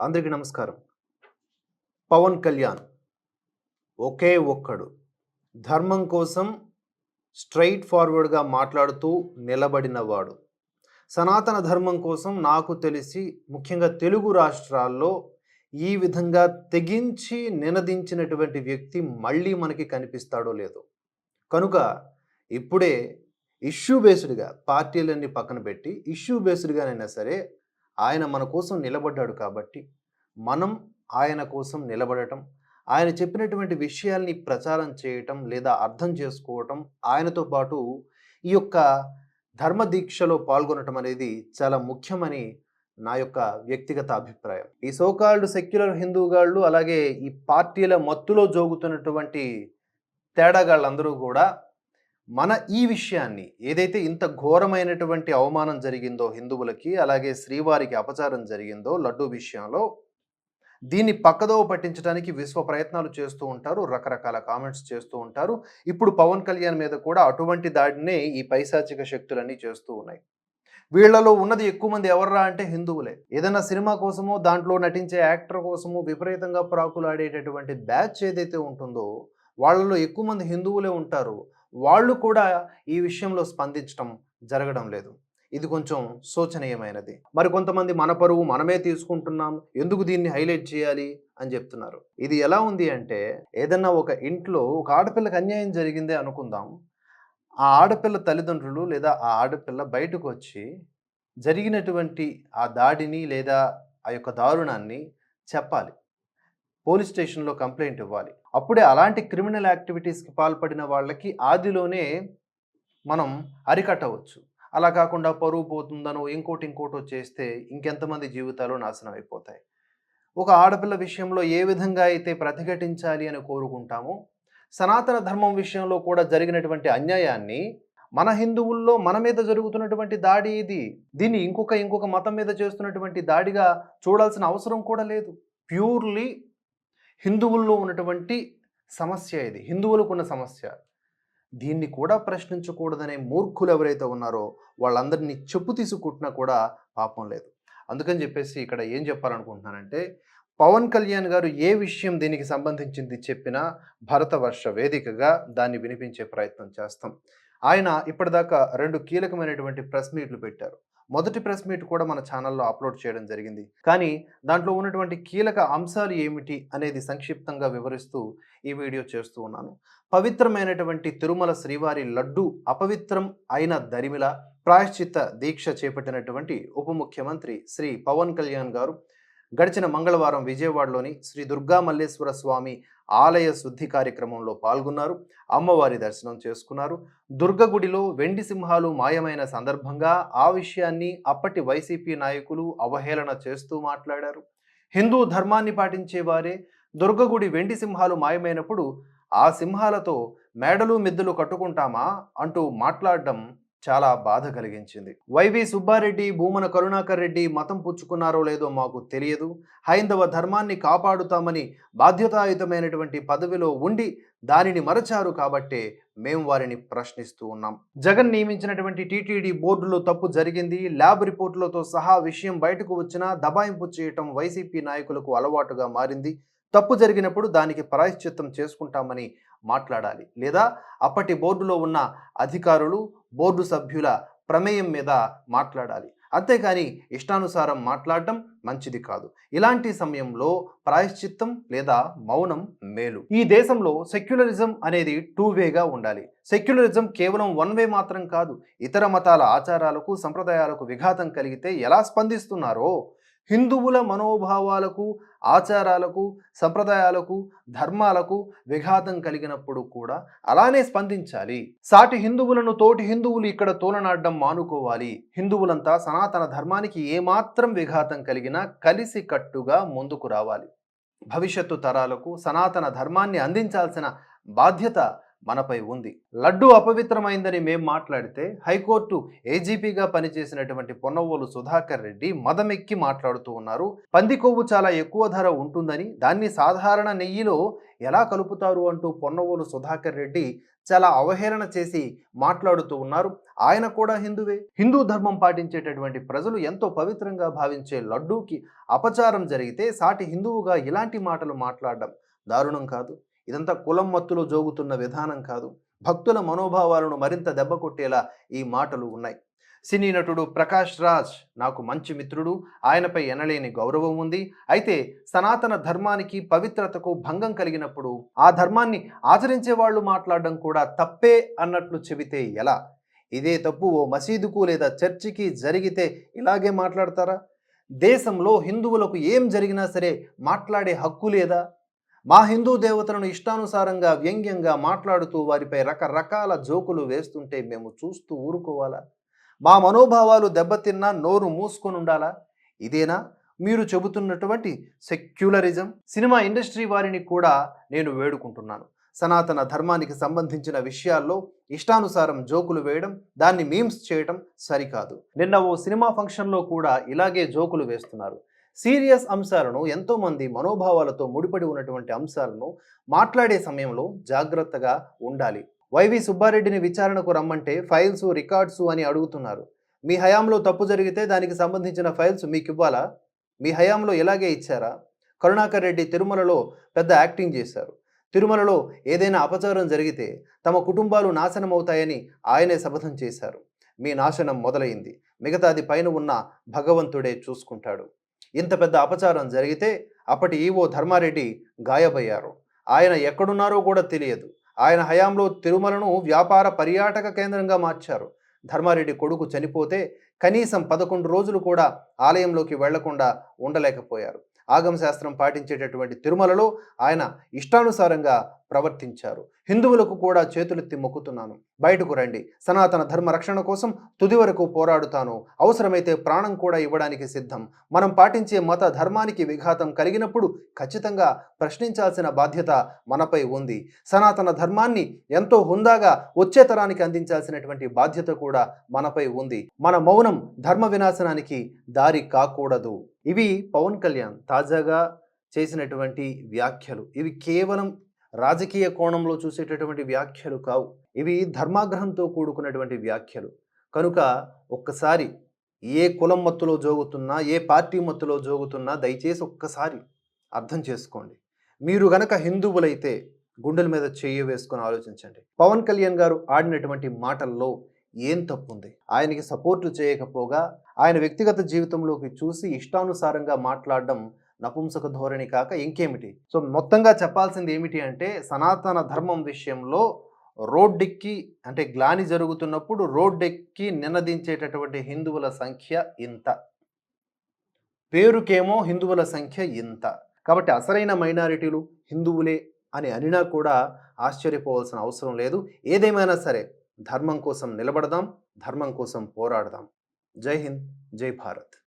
అందరికీ నమస్కారం. పవన్ కళ్యాణ్ ఒకే ఒక్కడు. ధర్మం కోసం స్ట్రైట్ ఫార్వర్డ్గా మాట్లాడుతూ నిలబడినవాడు. సనాతన ధర్మం కోసం నాకు తెలిసి ముఖ్యంగా తెలుగు రాష్ట్రాల్లో ఈ విధంగా తెగించి నినదించినటువంటి వ్యక్తి మళ్ళీ మనకి కనిపిస్తాడో లేదో. కనుక ఇప్పుడే ఇష్యూ బేస్డ్గా పార్టీలన్నీ పక్కన పెట్టి ఇష్యూ బేస్డ్గానైనా సరే ఆయన మన కోసం నిలబడ్డాడు కాబట్టి మనం ఆయన కోసం నిలబడటం ఆయన చెప్పినటువంటి విషయాల్ని ప్రచారం చేయటం లేదా అర్థం చేసుకోవటం ఆయనతో పాటు ఈ యొక్క ధర్మ దీక్షలో పాల్గొనటం అనేది చాలా ముఖ్యమని నా యొక్క వ్యక్తిగత అభిప్రాయం. ఈ సోకాల్డ్ సెక్యులర్ హిందూగాళ్ళు అలాగే ఈ పార్టీల మత్తులో జోగుతున్నటువంటి తేడాగాళ్ళందరూ కూడా మన ఈ విషయాన్ని ఏదైతే ఇంత ఘోరమైనటువంటి అవమానం జరిగిందో హిందువులకి అలాగే శ్రీవారికి అపచారం జరిగిందో లడ్డు విషయంలో దీన్ని పక్కదోవ పట్టించడానికి విశ్వ ప్రయత్నాలు చేస్తూ ఉంటారు రకరకాల కామెంట్స్ చేస్తూ ఉంటారు. ఇప్పుడు పవన్ కళ్యాణ్ మీద కూడా అటువంటి దాడినే ఈ పైశాచిక శక్తులన్నీ చేస్తూ ఉన్నాయి. వీళ్ళలో ఉన్నది ఎక్కువ మంది ఎవర్రా అంటే హిందువులే. ఏదైనా సినిమా కోసమో దాంట్లో నటించే యాక్టర్ కోసమో విపరీతంగా ప్రాకులాడేటటువంటి బ్యాచ్ ఏదైతే ఉంటుందో వాళ్ళలో ఎక్కువ మంది హిందువులే ఉంటారు. వాళ్ళు కూడా ఈ విషయంలో స్పందించడం జరగడం లేదు. ఇది కొంచెం శోచనీయమైనది. మరి కొంతమంది మన పరువు మనమే తీసుకుంటున్నాం ఎందుకు దీన్ని హైలైట్ చేయాలి అని చెప్తున్నారు. ఇది ఎలా ఉంది అంటే ఏదన్నా ఒక ఇంట్లో ఒక ఆడపిల్లకి అన్యాయం జరిగిందే అనుకుందాం. ఆ ఆడపిల్ల తల్లిదండ్రులు లేదా ఆ ఆడపిల్ల బయటకు వచ్చి జరిగినటువంటి ఆ దాడిని లేదా ఆ యొక్క దారుణాన్ని చెప్పాలి. పోలీస్ స్టేషన్లో కంప్లైంట్ ఇవ్వాలి. అప్పుడే అలాంటి క్రిమినల్ యాక్టివిటీస్కి పాల్పడిన వాళ్ళకి ఆదిలోనే మనం అరికట్టవచ్చు. అలా కాకుండా పరువు పోతుందనో ఇంకోటి ఇంకోటో చేస్తే ఇంకెంతమంది జీవితాలు నాశనం అయిపోతాయి. ఒక ఆడపిల్ల విషయంలో ఏ విధంగా అయితే ప్రతిఘటించాలి అని కోరుకుంటామో సనాతన ధర్మం విషయంలో కూడా జరిగినటువంటి అన్యాయాన్ని మన హిందువుల్లో మన మీద జరుగుతున్నటువంటి దాడి ఇది దీన్ని ఇంకొక ఇంకొక మతం మీద చేస్తున్నటువంటి దాడిగా చూడాల్సిన అవసరం కూడా లేదు. ప్యూర్లీ హిందువుల్లో ఉన్నటువంటి సమస్య ఇది హిందువులకు ఉన్న సమస్య. దీన్ని కూడా ప్రశ్నించకూడదనే మూర్ఖులు ఎవరైతే ఉన్నారో వాళ్ళందరినీ చెప్పు తీసుకుంటున్నా కూడా పాపం లేదు. అందుకని చెప్పేసి ఇక్కడ ఏం చెప్పాలనుకుంటున్నానంటే పవన్ కళ్యాణ్ గారు ఏ విషయం దీనికి సంబంధించింది చెప్పినా భరతవర్ష వేదికగా దాన్ని వినిపించే ప్రయత్నం చేస్తాం. ఆయన ఇప్పటిదాకా రెండు కీలకమైనటువంటి ప్రెస్ మీట్లు పెట్టారు. మొదటి ప్రెస్ మీట్ కూడా మన ఛానల్లో అప్లోడ్ చేయడం జరిగింది. కానీ దాంట్లో ఉన్నటువంటి కీలక అంశాలు ఏమిటి అనేది సంక్షిప్తంగా వివరిస్తూ ఈ వీడియో చేస్తూ ఉన్నాను. పవిత్రమైనటువంటి తిరుమల శ్రీవారి లడ్డు అపవిత్రం అయిన దరిమిల ప్రాయశ్చిత్త దీక్ష చేపట్టినటువంటి ఉప ముఖ్యమంత్రి శ్రీ పవన్ కళ్యాణ్ గారు గడిచిన మంగళవారం విజయవాడలోని శ్రీ దుర్గా మల్లేశ్వర స్వామి ఆలయ శుద్ధి కార్యక్రమంలో పాల్గొన్నారు. అమ్మవారి దర్శనం చేసుకున్నారు. దుర్గ గుడిలో వెండి సింహాలు మాయమైన సందర్భంగా ఆ విషయాన్ని అప్పటి వైసీపీ నాయకులు అవహేళన చేస్తూ మాట్లాడారు. హిందూ ధర్మాన్ని పాటించేవారే దుర్గగుడి వెండి సింహాలు మాయమైనప్పుడు ఆ సింహాలతో మేడలు మిద్దెలు కట్టుకుంటామా అంటూ మాట్లాడడం చాలా బాధ కలిగించింది. వైవి సుబ్బారెడ్డి భూమన కరుణాకర్ రెడ్డి మతం పుచ్చుకున్నారో లేదో మాకు తెలియదు. హైందవ ధర్మాన్ని కాపాడుతామని బాధ్యతాయుతమైనటువంటి పదవిలో ఉండి దానిని మరచారు కాబట్టే మేము వారిని ప్రశ్నిస్తూ ఉన్నాం. జగన్ నియమించినటువంటి టీటీడీ బోర్డులో తప్పు జరిగింది. ల్యాబ్ రిపోర్టులతో సహా విషయం బయటకు వచ్చినా దబాయింపు చేయటం వైసీపీ నాయకులకు అలవాటుగా మారింది. తప్పు జరిగినప్పుడు దానికి ప్రాయశ్చిత్తం చేసుకుంటామని మాట్లాడాలి. లేదా అప్పటి బోర్డులో ఉన్న అధికారులు బోర్డు సభ్యుల ప్రమేయం మీద మాట్లాడాలి. అంతేకాని ఇష్టానుసారం మాట్లాడటం మంచిది కాదు. ఇలాంటి సమయంలో ప్రాయశ్చిత్తం లేదా మౌనం మేలు. ఈ దేశంలో సెక్యులరిజం అనేది టూ వేగా ఉండాలి. సెక్యులరిజం కేవలం వన్ వే మాత్రం కాదు. ఇతర మతాల ఆచారాలకు సంప్రదాయాలకు విఘాతం కలిగితే ఎలా స్పందిస్తున్నారో హిందువుల మనోభావాలకు ఆచారాలకు సంప్రదాయాలకు ధర్మాలకు విఘాతం కలిగినప్పుడు కూడా అలానే స్పందించాలి. సాటి హిందువులను తోటి హిందువులు ఇక్కడ తోలనాడడం మానుకోవాలి. హిందువులంతా సనాతన ధర్మానికి ఏమాత్రం విఘాతం కలిగినా కలిసి కట్టుగా ముందుకు రావాలి. భవిష్యత్తు తరాలకు సనాతన ధర్మాన్ని అందించాల్సిన బాధ్యత మనపై ఉంది. లడ్డు అపవిత్రమైందని మేం మాట్లాడితే హైకోర్టు ఏజీపీగా పనిచేసినటువంటి పొన్నవోలు సుధాకర్ రెడ్డి మదమెక్కి మాట్లాడుతూ ఉన్నారు. పంది కొవ్వు చాలా ఎక్కువ ధర ఉంటుందని దాన్ని సాధారణ నెయ్యిలో ఎలా కలుపుతారు అంటూ పొన్నవోలు సుధాకర్ రెడ్డి చాలా అవహేళన చేసి మాట్లాడుతూ ఉన్నారు. ఆయన కూడా హిందువే. హిందూ ధర్మం పాటించేటటువంటి ప్రజలు ఎంతో పవిత్రంగా భావించే లడ్డూకి అపచారం జరిగితే సాటి హిందువుగా ఇలాంటి మాటలు మాట్లాడడం దారుణం కాదు. ఇదంతా కులం మత్తులో జోగుతున్న విధానం కాదు. భక్తుల మనోభావాలను మరింత దెబ్బ కొట్టేలా ఈ మాటలు ఉన్నాయి. సినీ నటుడు ప్రకాష్ రాజ్ నాకు మంచి మిత్రుడు. ఆయనపై ఎనలేని గౌరవం ఉంది. అయితే సనాతన ధర్మానికి పవిత్రతకు భంగం కలిగినప్పుడు ఆ ధర్మాన్ని ఆచరించే వాళ్ళు మాట్లాడడం కూడా తప్పే అన్నట్లు చెబితే ఎలా? ఇదే తప్పు ఓ మసీదుకు లేదా చర్చికి జరిగితే ఇలాగే మాట్లాడతారా? దేశంలో హిందువులకు ఏం జరిగినా సరే మాట్లాడే హక్కు లేదా? మా హిందూ దేవతలను ఇష్టానుసారంగా వ్యంగ్యంగా మాట్లాడుతూ వారిపై రకరకాల జోకులు వేస్తుంటే మేము చూస్తూ ఊరుకోవాలా? మా మనోభావాలు దెబ్బతిన్నా నోరు మూసుకొని ఉండాలా ఇదేనా? మీరు చెబుతున్నటువంటి సెక్యులరిజం? సినిమా ఇండస్ట్రీ వారిని కూడా నేను వేడుకుంటున్నాను. సనాతన ధర్మానికి సంబంధించిన విషయాల్లో ఇష్టానుసారం జోకులు వేయడం దాన్ని మీమ్స్ చేయడం సరికాదు. నిన్న ఓ సినిమా ఫంక్షన్లో కూడా ఇలాగే జోకులు వేస్తున్నారు. సీరియస్ అంశాలను ఎంతోమంది మనోభావాలతో ముడిపడి ఉన్నటువంటి అంశాలను మాట్లాడే సమయంలో జాగ్రత్తగా ఉండాలి. వైవి సుబ్బారెడ్డిని విచారణకు రమ్మంటే ఫైల్స్ రికార్డ్స్ అని అడుగుతున్నారు. మీ హయాంలో తప్పు జరిగితే దానికి సంబంధించిన ఫైల్స్ మీకు ఇవ్వాలా మీ హయాంలో ఇలాగే ఇచ్చారా? కరుణాకర్ రెడ్డి తిరుమలలో పెద్ద యాక్టింగ్ చేశారు. తిరుమలలో ఏదైనా అపచారం జరిగితే తమ కుటుంబాలు నాశనం అవుతాయని ఆయనే శపథం చేశారు. మీ నాశనం మొదలైంది. మిగతాది పైన ఉన్న భగవంతుడే చూసుకుంటాడు. ఇంత పెద్ద అపచారం జరిగితే అప్పటి ఈవో ధర్మారెడ్డి గాయబయ్యారు ఆయన ఎక్కడున్నారో కూడా తెలియదు. ఆయన హయాంలో తిరుమలను వ్యాపార పర్యాటక కేంద్రంగా మార్చారు. ధర్మారెడ్డి కొడుకు చనిపోతే కనీసం పదకొండు రోజులు కూడా ఆలయంలోకి వెళ్ళకుండా ఉండలేకపోయారు. ఆగమశాస్త్రం పాటించేటటువంటి తిరుమలలో ఆయన ఇష్టానుసారంగా ప్రవర్తించారు. హిందువులకు కూడా చేతులెత్తి మొక్కుతున్నాను. బయటకు రండి. సనాతన ధర్మ రక్షణ కోసం తుది వరకు పోరాడుతాను. అవసరమైతే ప్రాణం కూడా ఇవ్వడానికి సిద్ధం. మనం పాటించే మత ధర్మానికి విఘాతం కలిగినప్పుడు ఖచ్చితంగా ప్రశ్నించాల్సిన బాధ్యత మనపై ఉంది. సనాతన ధర్మాన్ని ఎంతో హుందాగా వచ్చే తరానికి అందించాల్సినటువంటి బాధ్యత కూడా మనపై ఉంది. మన మౌనం ధర్మ వినాశనానికి దారి కాకూడదు. ఇవి పవన్ కళ్యాణ్ తాజాగా చేసినటువంటి వ్యాఖ్యలు. ఇవి కేవలం రాజకీయ కోణంలో చూసేటటువంటి వ్యాఖ్యలు కావు. ఇవి ధర్మాగ్రహంతో కూడుకున్నటువంటి వ్యాఖ్యలు. కనుక ఒక్కసారి ఏ కులం మత్తులో జోగుతున్నా ఏ పార్టీ మత్తులో జోగుతున్నా దయచేసి ఒక్కసారి అర్థం చేసుకోండి. మీరు గనక హిందువులైతే గుండెల మీద చెయ్యి వేసుకొని ఆలోచించండి. పవన్ కళ్యాణ్ గారు ఆడినటువంటి మాటల్లో ఏం తప్పుంది? ఆయనకి సపోర్టు చేయకపోగా ఆయన వ్యక్తిగత జీవితంలోకి చూసి ఇష్టానుసారంగా మాట్లాడడం నపుంసక ధోరణి కాక ఇంకేమిటి? సో మొత్తంగా చెప్పాల్సింది ఏమిటి అంటే సనాతన ధర్మం విషయంలో రోడ్డెక్కి అంటే గ్లాని జరుగుతున్నప్పుడు రోడ్డెక్కి నినదించేటటువంటి హిందువుల సంఖ్య ఇంత. పేరుకేమో హిందువుల సంఖ్య ఇంత. కాబట్టి అసలైన మైనారిటీలు హిందువులే అని అనినా కూడా ఆశ్చర్యపోవాల్సిన అవసరం లేదు. ఏదేమైనా సరే ధర్మం కోసం నిలబడదాం ధర్మం కోసం పోరాడదాం. జై హింద్ జై భారత్.